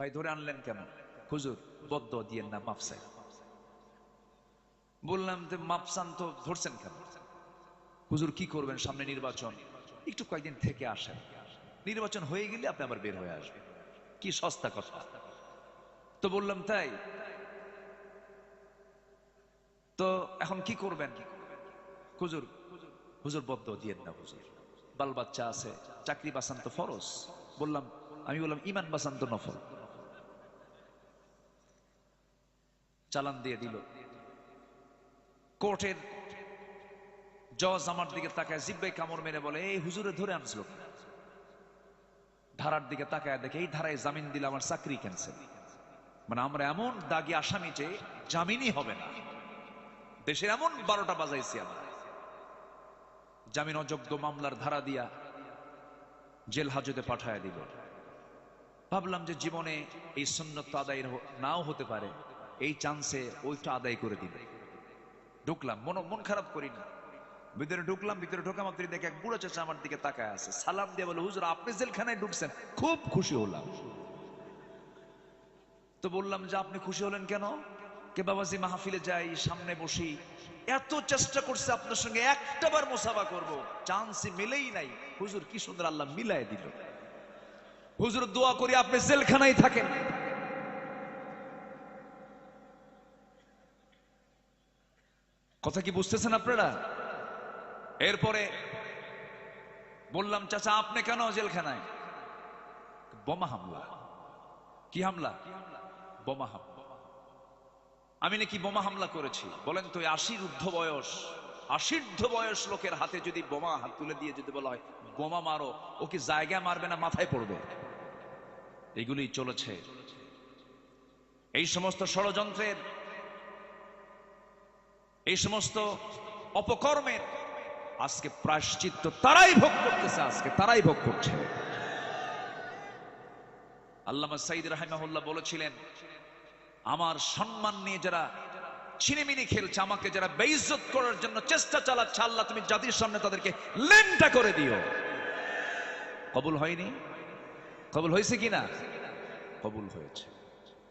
ভাই, ধরে আনলেন কেন? হুজুর, বদ্ধ দিয়েন না মাপসাই বললাম যে মাপসান তো ধরছেন কেন? হুজুর, কি করবেন সামনে নির্বাচন? একটু কয়েকদিন থেকে আসেন। নির্বাচন হয়ে গেলে আপনি আবার বের হয়ে আসবেন। কি সস্তা কথা। তো বললাম, তাই। তো এখন কি করবেন? হুজুর হুজুর, বদ্ধ দিয়েন না, হুজুর। বাল বাচ্চা আছে, চাকরি বাসান তো ফরজ। বললাম, আমি বললাম, ইমান বাসান তো নফল। চালান দিয়ে দিল। কোর্টের জজ আমার দিকে তাকায় জিব্বাই কামড় মেরে বলে, এই হুজুরে ধরে আনছিল ধারার দিকে তাকায় দেখে, এই ধারায় জামিন দিলে আমার চাকরি ক্যান্সেল মানে আমরা এমন দাগি আসামি যে জামিনই হবে না। দেশের এমন বারোটা বাজাইছি আমরা। জামিন অযোগ্য মামলার ধারা দিয়া জেল হাজতে পাঠায় দিল। ভাবলাম যে জীবনে এই সুন্নত আদায় নাও হতে পারে। এই চান্সে ওইটা আদায় করে দিবে। ঢুকলাম, মন মন খারাপ করি না। ভিতরে ঢুকলাম, ভিতরে ঢোকা মাত্র দেখে এক বুড়ো চাচা আমার দিকে তাকায় আছে। সালাম দিয়ে বলে, হুজুর, আপনি জেলখানায় ঢুকছেন, খুব খুশি হলাম। তো বললাম, যে আপনি খুশি হলেন কেন? কে, বাবাজি, মাহফিলে যাই, সামনে বসি। এত চেষ্টা করছে আপনার সঙ্গে, একটাবার মোসাফা করব। চান্সই মিলেই নাই। হুজুর, কি সুন্দর আল্লাহ মিলাই দিল। হুজুর, দোয়া করি, আপনি জেলখানায় থাকেন। কথা কি বুঝতেছেন আপনারা? এরপরে বললাম, চাচা, আপনি কেন জেলখানায়? বোমা হামলা। কি হামলা? বোমা হামলা। আমি নাকি বোমা হামলা করেছি। বলেন তো আশির ঊর্ধ্ব বয়স আশির্ধ বয়স লোকের হাতে যদি বোমা হাত তুলে দিয়ে যদি বলা হয়, বোমা মারো ও কি জায়গায় মারবে না মাথায় পড়বে? এগুলি চলেছে। এই সমস্ত ষড়যন্ত্রের এই সমস্ত অপকর্মের আজকে প্রায়শ্চিত্ত তারাই ভোগ করতেছে, আজকে তারাই ভোগ করছে। আল্লামা সাইদ রাহিমাহুল্লাহ বলেছিলেন, আমার সম্মান নিয়ে যারা ছিনিমিনি খেলছে, আমাকে যারা বেইজ্জত করার জন্য চেষ্টা চালাচ্ছে, আল্লাহ তুমি জাতির সামনে তাদেরকে লেনটা করে দিও। কবুল হয়নি? কবুল হয়েছে কিনা? কবুল হয়েছে।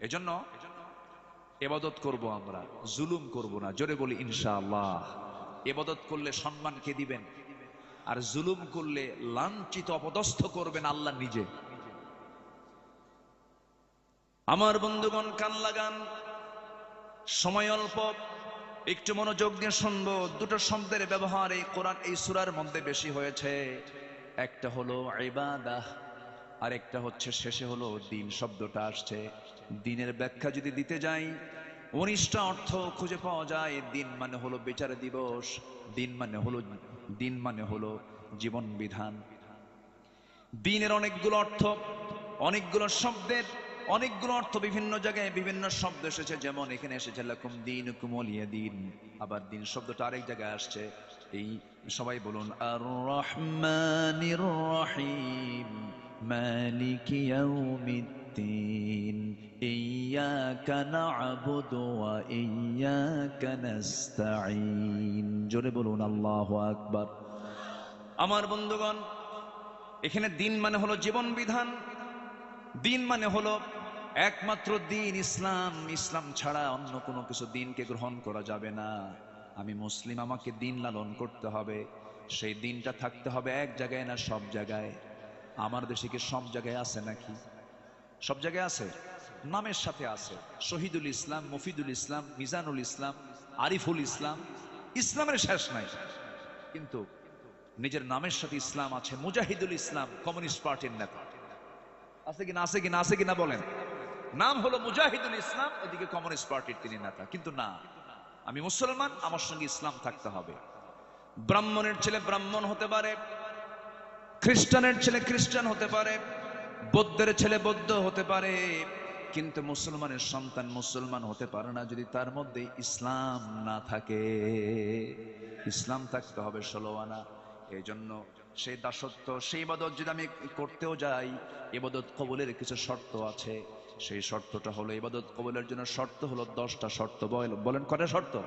এজন্য এবাদত করব আমরা, জুলুম করব না, জোরে বলি ইনশাআল্লাহ। এবাদত করলে সম্মান কে দিবেন? আর জুলুম করলে লাঞ্ছিত, অপদস্থ করবেন আল্লাহ নিজে। আমার বন্ধুগণ, কান লাগান। সময় অল্প, একটু মনোযোগ দিয়ে শুনব। দুটো শব্দের ব্যবহার এই কোরআন, এই সুরার মধ্যে বেশি হয়েছে। একটা হলো ইবাদাহ আর একটা হচ্ছে, শেষে হলো দিন, শব্দটা আসছে। দিনের ব্যাখ্যা যদি দিতে যাই উনিশটা অর্থ খুঁজে পাওয়া যায়। দিন মানে হলো বিচার দিবস, দিন মানে হলো, দিন মানে হলো জীবন বিধান। দিনের অনেকগুলো অর্থ, অনেকগুলো শব্দের, অনেকগুলো অর্থ বিভিন্ন জায়গায় বিভিন্ন শব্দ এসেছে। যেমন এখানে এসেছে, লাকুম দিন কুমলিয়া দিন। আবার দিন শব্দটা আরেক জায়গায় আসছে। এই সবাই বলুন আর রহমানির রহিম। ইয়াউমিদ্দিন, ইয়্যাকা না'বুদু ওয়া ইয়্যাকা নাস্তাঈন। জোরে বলুন, আল্লাহু আকবার। আমার বন্ধুগণ, এখানে দিন মানে হলো জীবন বিধান। দিন মানে হলো একমাত্র দিন ইসলাম। ইসলাম ছাড়া অন্য কোনো কিছু দিনকে গ্রহণ করা যাবে না। আমি মুসলিম, আমাকে দিন লালন করতে হবে। সেই দিনটা থাকতে হবে এক জায়গায় না সব জায়গায়। আমার দেশে কি সব জায়গায় আছে নাকি? সব জায়গায় আছে। নামের সাথে আছে। শহীদুল ইসলাম, মফিদুল ইসলাম, মিজানুল ইসলাম, আরিফুল ইসলাম। ইসলামের শেষ নাই। কিন্তু নিজের নামের সাথে ইসলাম আছে। মুজাহিদুল ইসলাম, কমিউনিস্ট পার্টির নেতা। আছে কিনা আছে কিনা আছে কিনা বলেন। নাম হলো মুজাহিদুল ইসলাম, ওদিকে কমিউনিস্ট পার্টির তিনি নেতা। কিন্তু না, আমি মুসলমান, আমার সঙ্গে ইসলাম থাকতে হবে। ব্রাহ্মণের ছেলে ব্রাহ্মণ হতে পারে খ্রিস্টানের ছেলে খ্রিস্টান হতে পারে, বৌদ্ধের ছেলে বৌদ্ধ হতে পারে, কিন্তু মুসলমানের সন্তান মুসলমান হতে পারে না যদি তার মধ্যে ইসলাম না থাকে। ইসলাম থাকতে হবে ষোলো আনা। এই জন্য সেই দাসত্ব, সেই ইবাদত যদি আমি করতেও যাই, ইবাদত কবলের কিছু শর্ত আছে। সেই শর্তটা হলো ইবাদত কবলের জন্য শর্ত হলো দশটা শর্ত। বল- বলেন কটা শর্ত?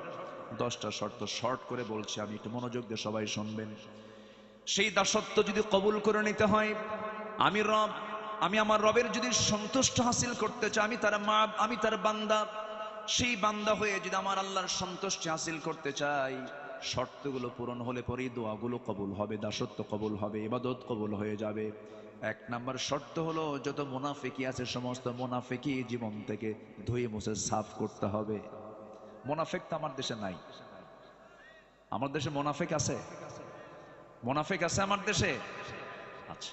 দশটা শর্ত। শর্ট করে বলছি, আমি একটু মনোযোগ দিয়ে সবাই শুনবেন। সেই দাসত্ব যদি কবুল করে নিতে হয়, আমি রব, আমি আমার রবের যদি সন্তুষ্ট হাসিল করতে চাই, আমি তার মা, আমি তার বান্দা, সেই বান্দা হয়ে যদি আমার আল্লাহর সন্তুষ্টি হাসিল করতে চাই, শর্তগুলো পূরণ হলে পরেই দোয়াগুলো কবুল হবে, দাসত্ব কবুল হবে, ইবাদত কবুল হয়ে যাবে। এক নাম্বার শর্ত হলো, যত মোনাফেকি আছে, সমস্ত মোনাফেকি জীবন থেকে ধুয়ে মুছে সাফ করতে হবে। মোনাফেক তো আমার দেশে নাই। আমার দেশে মোনাফেক আছে? মোনাফেক আছে আমার দেশে? আচ্ছা।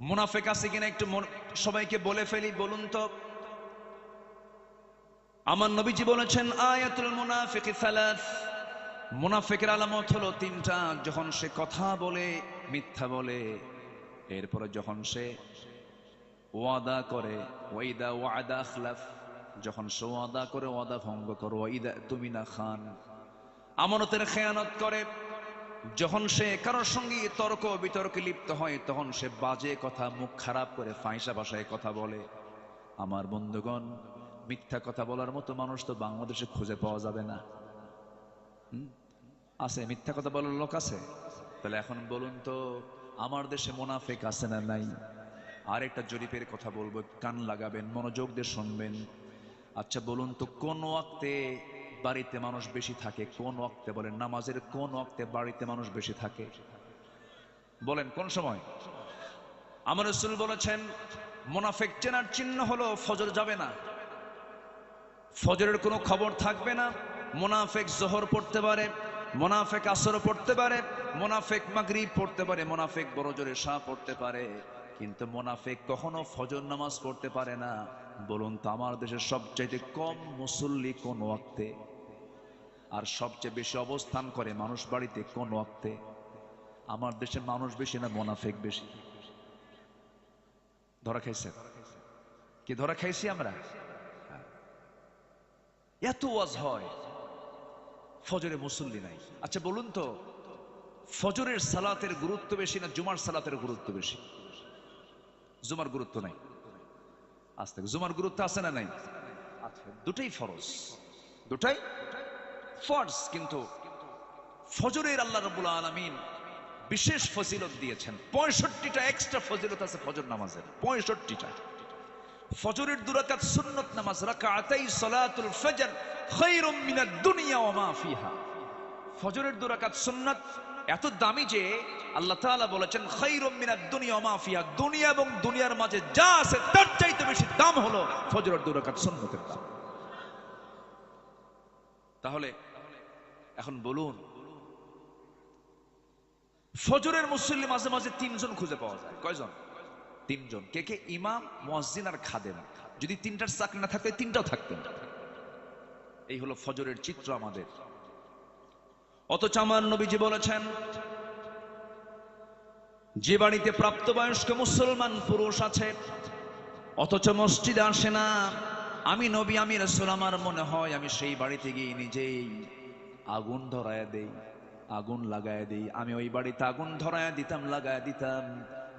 মুনাফেক আছে কিনা একটু সবাইকে বলে ফেলি, বলুন তো। আমার নবীজি বলেছেন, আয়াতুল মুনাফিক সালাস। মুনাফিকের আলামত হলো তিনটা, যখন সে কথা বলে, মিথ্যা বলে। এরপরে যখন সে ওয়াদা করে, ওয়াইদা ওয়াদা আখলাফ। যখন সে ওয়াদা করে, ওয়াদা ভঙ্গ করো। ওয়াইদা তুমি না খান। আমানতের খেয়ানত করে। যখন সে কারোর সঙ্গে তর্ক বিতর্কে লিপ্ত হয়, তখন সে বাজে কথা, মুখ খারাপ করে ফাঁসা ভাষায় কথা বলে। আমার বন্ধুগণ, মিথ্যা কথা বলার মতো মানুষ তো বাংলাদেশে খুঁজে পাওয়া যাবে না। আছে, মিথ্যা কথা বলার লোক আছে। তাহলে এখন বলুন তো, আমার দেশে মোনাফেক আছে না নাই? আর একটা জরিপের কথা বলব, কান লাগাবেন, মনোযোগ দিয়ে শুনবেন। আচ্ছা বলুন তো, কোন ওয়াক্তে বাড়িতে মানুষ বেশি থাকে, কোন ওয়াক্তে বলেন? নামাজের কোন ওয়াক্তে বাড়িতে মানুষ বেশি থাকে? বলেন, কোন সময়? আমার রসুল বলেছেন, মোনাফেক চেনার চিহ্ন হলো ফজর যাবে না। ফজরের কোনো খবর থাকবে না। মোনাফেক জোহর পড়তে পারে, মোনাফেক আসর পড়তে পারে, মোনাফেক মাগরিব পড়তে পারে, মোনাফেক বড় জোরে শাহ পড়তে পারে। কিন্তু মোনাফেক কখনো ফজর নামাজ পড়তে পারে না। বলুন তো, আমার দেশের সবচাইতে কম মুসল্লি কোন ওয়াক্তে? আর সবচেয়ে বেশি অবস্থান করে মানুষ বাড়িতে কোন ওয়াক্তে? আমার দেশে মানুষ বেশি না মোনাফেক বেশি? ধরা খাইছে? কি ধরা খাইছি আমরা? এত ওয়াজ হয়। ফজরে মুসল্লি নাই। আচ্ছা বলুন তো, ফজরের সালাতের গুরুত্ব বেশি না জুমার সালাতের গুরুত্ব বেশি? জুমার গুরুত্ব নাই। আজ থেকে জুমার গুরুত্ব আছে না নাই? আচ্ছা দুটাই ফরজ। দুটাই? ফরজ কিন্তু ফজরের আল্লাহ রবুল আলমিন বিশেষ ফজিলত দিয়েছেন। পঁয়ষট্টিটা এক্সট্রা ফজিলত আছে ফজর নামাজের। পঁয়ষট্টিটা। ফজরের দুরাকাত সুন্নত নামাজ রাকাতাই সালাতুল ফজর খায়রুম মিনাদ দুনিয়া ওয়া মা ফিহা। ফজরের দুরাকাত সুন্নাত এত দামি যে আল্লাহ তাআলা বলেছেন, খায়রুম মিনাদ দুনিয়া ওয়া মা ফিহা। দুনিয়া এবং দুনিয়ার মাঝে যা আছে তার চাইতে বেশি দাম হলো ফজরের দুরাকাত সুন্নতের দাম। তাহলে এখন বলুন, ফজরের মুসল্লি মাঝে মাঝে তিনজন খুঁজে পাওয়া যায়। কয়জন? তিনজন। কে কে? ইমাম মসজিদ আর খাদেম। যদি তিনটার চাকরি না থাকতো, তিনটাও থাকতেন। এই হলো ফজরের চিত্র আমাদের। অথচ আমার নবীজি বলেছেন, যে বাড়িতে প্রাপ্তবয়স্ক মুসলমান পুরুষ আছে, অথচ মসজিদে আসে না। আমি নবী, আমি রসুল, আমার মনে হয় আমি সেই বাড়িতে গিয়ে নিজেই আগুন ধরায় দেই, আগুন লাগায় দেই। আমি ওই বাড়িতে আগুন ধরায় দিতাম, লাগায় দিতাম।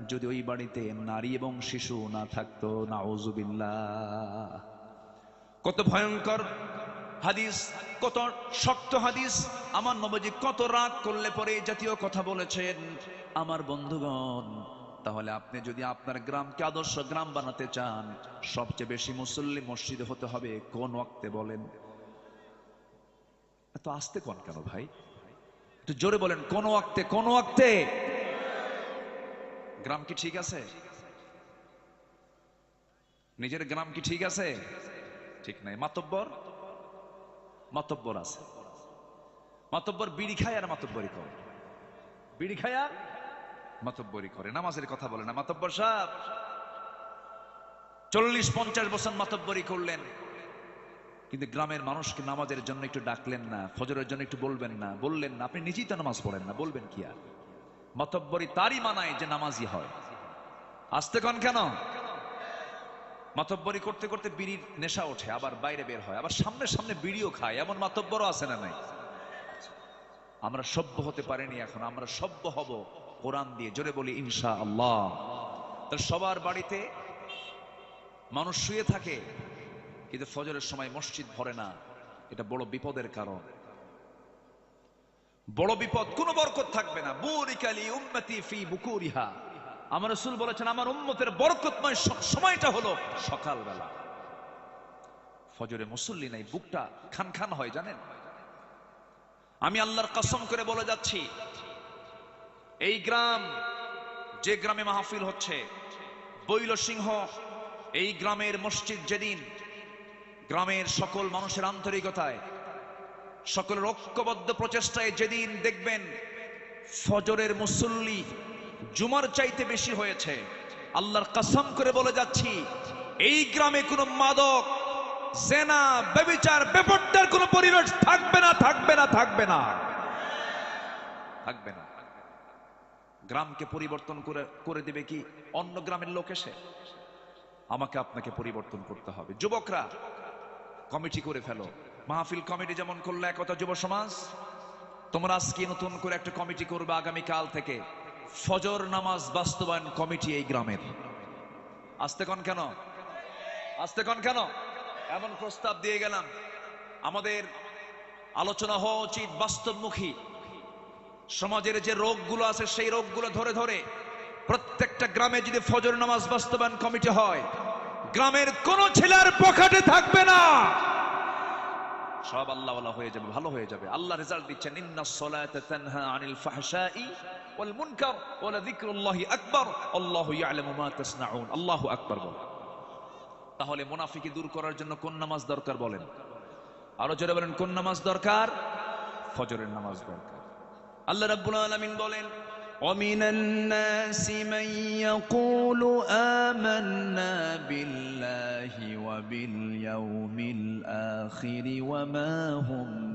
যদি ওই বাড়িতে নারী এবং শিশু না থাকতো, নাউজুবিল্লাহ। কত ভয়ঙ্কর হাদিস, কত শক্ত হাদিস। আমার নবজি কত রাগ করলে পরে জাতীয় কথা বলেছেন। আমার বন্ধুগণ তাহলে আপনি যদি আপনার গ্রামকে আদর্শ গ্রাম বানাতে চান, সবচেয়ে বেশি মুসল্লি মসজিদে হতে হবে, কোন ওয়াক্তে বলেন? এত আসতে কোন কেন ভাই? একটু জোরে বলেন, কোন ওয়াক্তে কোন ওয়াক্তে? গ্রাম কি ঠিক আছে? নিজের গ্রাম কি ঠিক আছে? ঠিক নাই। মাতব্বর? মাতব্বর আছে। মাতব্বর বিড়ি খায় আর মাতব্বরি করে বিড়ি খায় মাতব্বরি করে। নামাজের কথা বলে না, মাতব্বর সাহেব। চল্লিশ, পঞ্চাশ বছর মাতব্বরি করলেন। কিন্তু গ্রামের মানুষকে নামাজের জন্য একটু ডাকলেন না, ফজরের জন্য একটু বলবেন না, বললেন না, আপনি নিজেই তো নামাজ পড়েন না, বলবেন কি আর? মাতব্বরি তারই মানায় যে নামাজি হয়। আসতে কন কেন? মাতব্বরি করতে করতে বিড়ির নেশা ওঠে, আবার বাইরে বের হয়, আবার সামনে সামনে বিড়িও খায়, এমন মাতব্বরও আছে না নাই? আমরা সভ্য হতে পারিনি এখন, আমরা সভ্য হব। কোরআন দিয়ে জোরে বলি ইনশা আল্লাহ তার সবার বাড়িতে মানুষ শুয়ে থাকে, কিন্তু ফজরের সময় মসজিদ ভরে না। এটা বড় বিপদের কারণ। বড় বিপদ, কোনো বরকত থাকবে না। বুরিকালি উম্মতি ফি বুকুরিহা। আমার রসুল বলেছেন, আমার উম্মতের বরকতময় সময়টা হলো সকালবেলা। ফজরে মুসল্লি নাই, বুকটা খান খান হয়, জানেন? আমি আল্লাহর কসম করে বলে যাচ্ছি এই গ্রাম যে গ্রামে মাহফিল হচ্ছে বৈল সিংহ এই গ্রামের মসজিদ যেদিন গ্রামের সকল মানুষের আন্তরিকতায় সকলের ঐক্যবদ্ধ প্রচেষ্টায় যেদিন দেখবেন ফজরের মুসল্লি জুমার চাইতে বেশি হয়েছে, আল্লাহর কাসম করে বলে যাচ্ছি, এই গ্রামে কোনো মাদক, জেনা বেবিচার বেপট্টার কোনো পরিবেশ থাকবে না থাকবে না থাকবে না। থাকবে না। গ্রামকে পরিবর্তন করে করে দেবে কি? অন্য গ্রামের লোক এসে আমাকে আপনাকে পরিবর্তন করতে হবে। যুবকরা, কমিটি করে ফেলো। মাহফিল কমিটি যেমন করল, একতা যুব সমাজ, তোমরা আজকে নতুন করে একটা কমিটি করবে আগামী কাল থেকে। ফজর নামাজ বাস্তবায়ন কমিটি এই গ্রামের। আসতে কন কেন? আসতে কন কেন? এমন প্রস্তাব দিয়ে গেলাম। আমাদের আলোচনা হওয়া উচিত বাস্তবমুখী। সমাজের যে রোগগুলো আছে, সেই রোগগুলো ধরে ধরে প্রত্যেকটা গ্রামে যদি ফজর নামাজ বাস্তবায়ন কমিটি হয়, গ্রামের কোন ছেলের পকেটে থাকবে না। সব আল্লাহ হয়ে যাবে, ভালো হয়ে যাবে। আল্লাহ রেজাল্ট দিচ্ছেন, ইন্না সলাতা আনিল ফাহশাই ওয়াল মুনকার ওয়া যিকরুল্লাহি আকবার আল্লাহু ইয়ালামু মা তাসনাউন। আল্লাহু আকবার বল তাহলে মুনাফিকি দূর করার জন্য কোন নামাজ দরকার বলেন? আরও জোরে বলেন, কোন নামাজ দরকার? ফজরের নামাজ দরকার। আল্লাহ রাব্বুল আলামিন বলেন ومن الناس من يقول آمنا بالله وباليوم الآخر وما هم